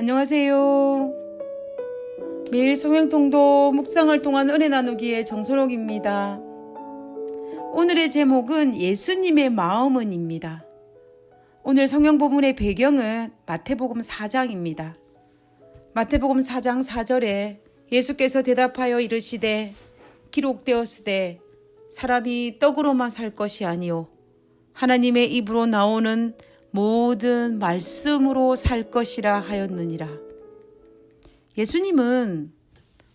안녕하세요. 매일 성행통도 묵상을 통한 은혜 나누기의 정소록입니다. 오늘의 제목은 예수님의 마음은입니다. 오늘 성경 부분의 배경은 마태복음 4장입니다. 마태복음 4장 4절에 예수께서 대답하여 이르시되 기록되었으되 사람이 떡으로만 살 것이 아니요 하나님의 입으로 나오는 모든 말씀으로 살 것이라 하였느니라. 예수님은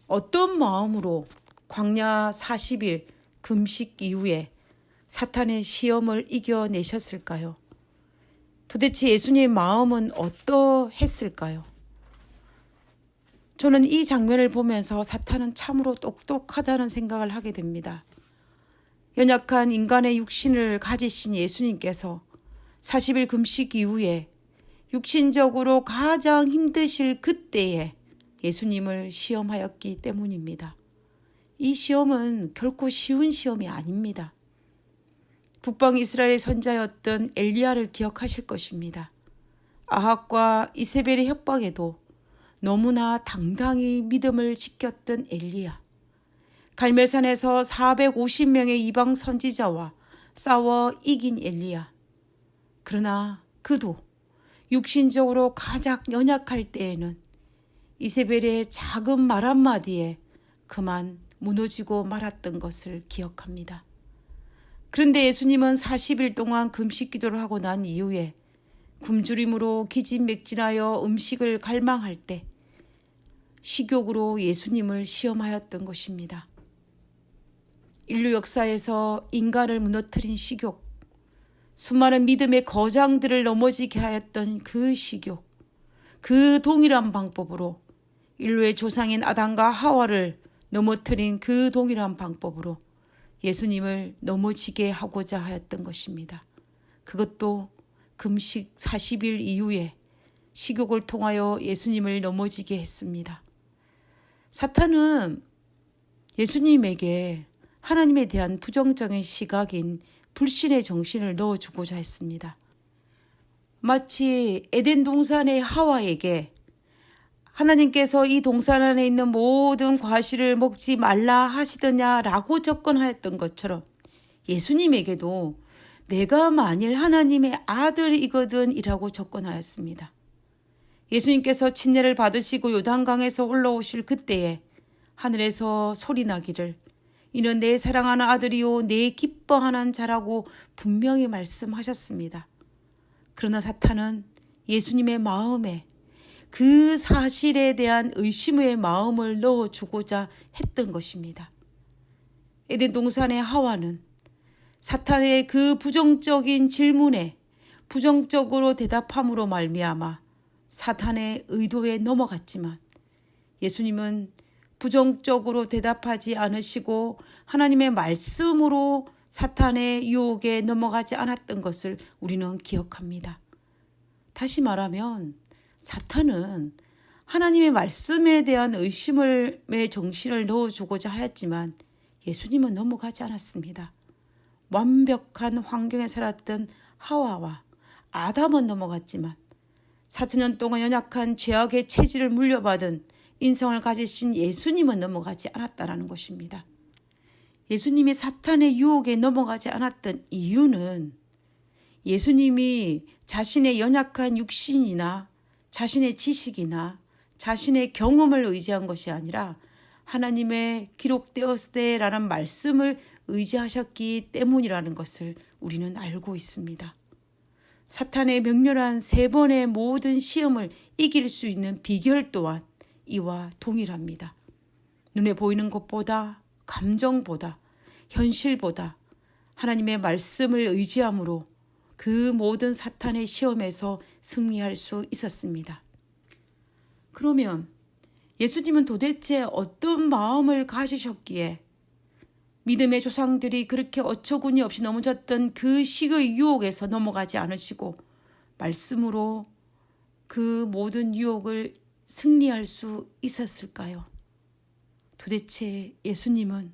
어떤 마음으로 광야 40일 금식 이후에 사탄의 시험을 이겨내셨을까요? 도대체 예수님의 마음은 어떠했을까요? 저는 이 장면을 보면서 사탄은 참으로 똑똑하다는 생각을 하게 됩니다. 연약한 인간의 육신을 가지신 예수님께서 40일 금식 이후에 육신적으로 가장 힘드실 그때에 예수님을 시험하였기 때문입니다. 이 시험은 결코 쉬운 시험이 아닙니다. 북방 이스라엘의 선자였던 엘리야를 기억하실 것입니다. 아합과 이세벨의 협박에도 너무나 당당히 믿음을 지켰던 엘리야. 갈멜산에서 450명의 이방 선지자와 싸워 이긴 엘리야. 그러나 그도 육신적으로 가장 연약할 때에는 이세벨의 작은 말 한마디에 그만 무너지고 말았던 것을 기억합니다. 그런데 예수님은 40일 동안 금식 기도를 하고 난 이후에 굶주림으로 기진맥진하여 음식을 갈망할 때 식욕으로 예수님을 시험하였던 것입니다. 인류 역사에서 인간을 무너뜨린 식욕, 수많은 믿음의 거장들을 넘어지게 하였던 그 식욕, 그 동일한 방법으로 인류의 조상인 아담과 하와를 넘어뜨린 그 동일한 방법으로 예수님을 넘어지게 하고자 하였던 것입니다. 그것도 금식 40일 이후에 식욕을 통하여 예수님을 넘어지게 했습니다. 사탄은 예수님에게 하나님에 대한 부정적인 시각인 불신의 정신을 넣어주고자 했습니다. 마치 에덴 동산의 하와에게 하나님께서 이 동산 안에 있는 모든 과실을 먹지 말라 하시더냐라고 접근하였던 것처럼 예수님에게도 내가 만일 하나님의 아들이거든이라고 접근하였습니다. 예수님께서 침례를 받으시고 요단강에서 올라오실 그때에 하늘에서 소리 나기를 이는 내 사랑하는 아들이요 내 기뻐하는 자라고 분명히 말씀하셨습니다. 그러나 사탄은 예수님의 마음에 그 사실에 대한 의심의 마음을 넣어주고자 했던 것입니다. 에덴 동산의 하와는 사탄의 그 부정적인 질문에 부정적으로 대답함으로 말미암아 사탄의 의도에 넘어갔지만 예수님은 부정적으로 대답하지 않으시고 하나님의 말씀으로 사탄의 유혹에 넘어가지 않았던 것을 우리는 기억합니다. 다시 말하면 사탄은 하나님의 말씀에 대한 의심의 정신을 넣어주고자 하였지만 예수님은 넘어가지 않았습니다. 완벽한 환경에 살았던 하와와 아담은 넘어갔지만 4천년 동안 연약한 죄악의 체질을 물려받은 인성을 가지신 예수님은 넘어가지 않았다라는 것입니다. 예수님이 사탄의 유혹에 넘어가지 않았던 이유는 예수님이 자신의 연약한 육신이나 자신의 지식이나 자신의 경험을 의지한 것이 아니라 하나님의 기록되었으되라는 말씀을 의지하셨기 때문이라는 것을 우리는 알고 있습니다. 사탄의 명렬한 세 번의 모든 시험을 이길 수 있는 비결 또한 이와 동일합니다. 눈에 보이는 것보다 감정보다 현실보다 하나님의 말씀을 의지함으로 그 모든 사탄의 시험에서 승리할 수 있었습니다. 그러면 예수님은 도대체 어떤 마음을 가지셨기에 믿음의 조상들이 그렇게 어처구니 없이 넘어졌던 그 식의 유혹에서 넘어가지 않으시고 말씀으로 그 모든 유혹을 승리할 수 있었을까요? 도대체 예수님은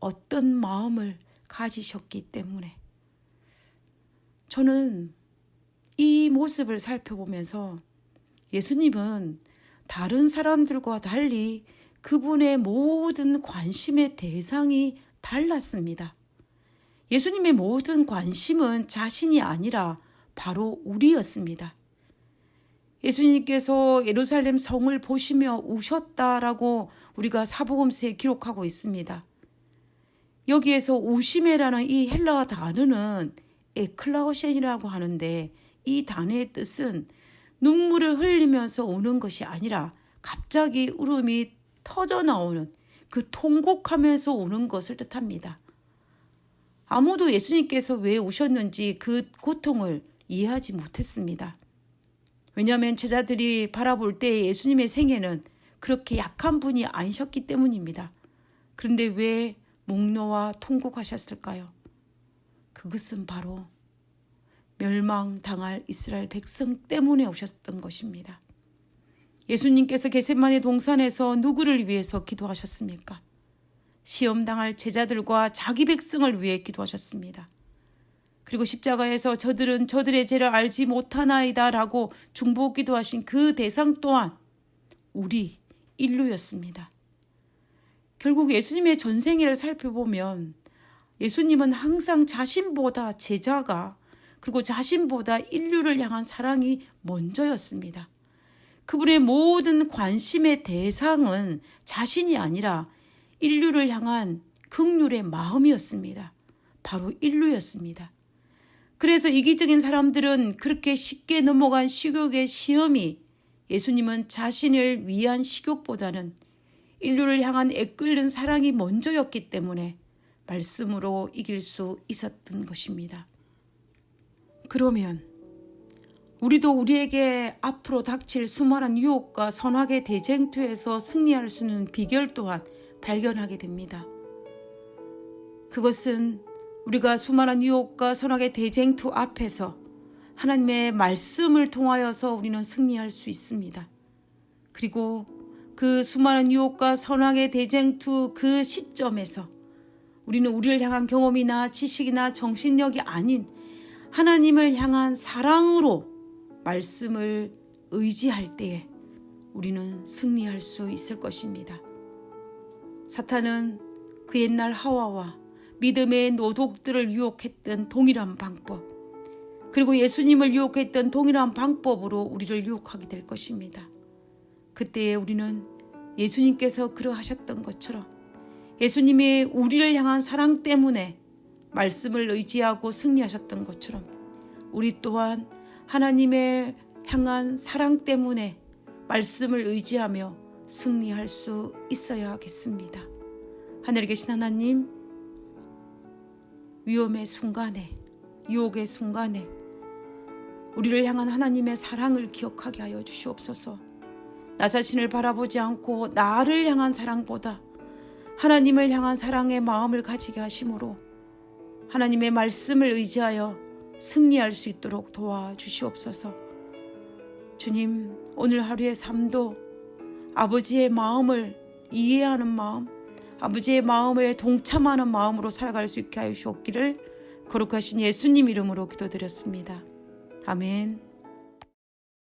어떤 마음을 가지셨기 때문에 저는 이 모습을 살펴보면서 예수님은 다른 사람들과 달리 그분의 모든 관심의 대상이 달랐습니다. 예수님의 모든 관심은 자신이 아니라 바로 우리였습니다. 예수님께서 예루살렘 성을 보시며 우셨다라고 우리가 사복음서에 기록하고 있습니다. 여기에서 우시메라는 이 헬라어 단어는 에클라오션이라고 하는데 이 단어의 뜻은 눈물을 흘리면서 우는 것이 아니라 갑자기 울음이 터져 나오는 그 통곡하면서 우는 것을 뜻합니다. 아무도 예수님께서 왜 우셨는지 그 고통을 이해하지 못했습니다. 왜냐하면 제자들이 바라볼 때 예수님의 생애는 그렇게 약한 분이 아니셨기 때문입니다. 그런데 왜 목노와 통곡하셨을까요? 그것은 바로 멸망당할 이스라엘 백성 때문에 오셨던 것입니다. 예수님께서 게셋마네 동산에서 누구를 위해서 기도하셨습니까? 시험당할 제자들과 자기 백성을 위해 기도하셨습니다. 그리고 십자가에서 저들은 저들의 죄를 알지 못하나이다라고 중보 기도하신 그 대상 또한 우리 인류였습니다. 결국 예수님의 전생애를 살펴보면 예수님은 항상 자신보다 제자가 그리고 자신보다 인류를 향한 사랑이 먼저였습니다. 그분의 모든 관심의 대상은 자신이 아니라 인류를 향한 극률의 마음이었습니다. 바로 인류였습니다. 그래서 이기적인 사람들은 그렇게 쉽게 넘어간 식욕의 시험이 예수님은 자신을 위한 식욕보다는 인류를 향한 애끓는 사랑이 먼저였기 때문에 말씀으로 이길 수 있었던 것입니다. 그러면 우리도 우리에게 앞으로 닥칠 수많은 유혹과 선악의 대쟁투에서 승리할 수 있는 비결 또한 발견하게 됩니다. 그것은 우리가 수많은 유혹과 선악의 대쟁투 앞에서 하나님의 말씀을 통하여서 우리는 승리할 수 있습니다. 그리고 그 수많은 유혹과 선악의 대쟁투 그 시점에서 우리는 우리를 향한 경험이나 지식이나 정신력이 아닌 하나님을 향한 사랑으로 말씀을 의지할 때에 우리는 승리할 수 있을 것입니다. 사탄은 그 옛날 하와와 믿음의 노독들을 유혹했던 동일한 방법, 그리고 예수님을 유혹했던 동일한 방법으로 우리를 유혹하게 될 것입니다. 그때에 우리는 예수님께서 그러하셨던 것처럼 예수님이 우리를 향한 사랑 때문에 말씀을 의지하고 승리하셨던 것처럼 우리 또한 하나님의 향한 사랑 때문에 말씀을 의지하며 승리할 수 있어야 하겠습니다. 하늘에 계신 하나님, 위험의 순간에, 유혹의 순간에 우리를 향한 하나님의 사랑을 기억하게 하여 주시옵소서. 나 자신을 바라보지 않고 나를 향한 사랑보다 하나님을 향한 사랑의 마음을 가지게 하심으로 하나님의 말씀을 의지하여 승리할 수 있도록 도와주시옵소서. 주님, 오늘 하루의 삶도 아버지의 마음을 이해하는 마음, 아버지의 마음에 동참하는 마음으로 살아갈 수 있게 하여 주옵기를 거룩하신 예수님 이름으로 기도드렸습니다. 아멘.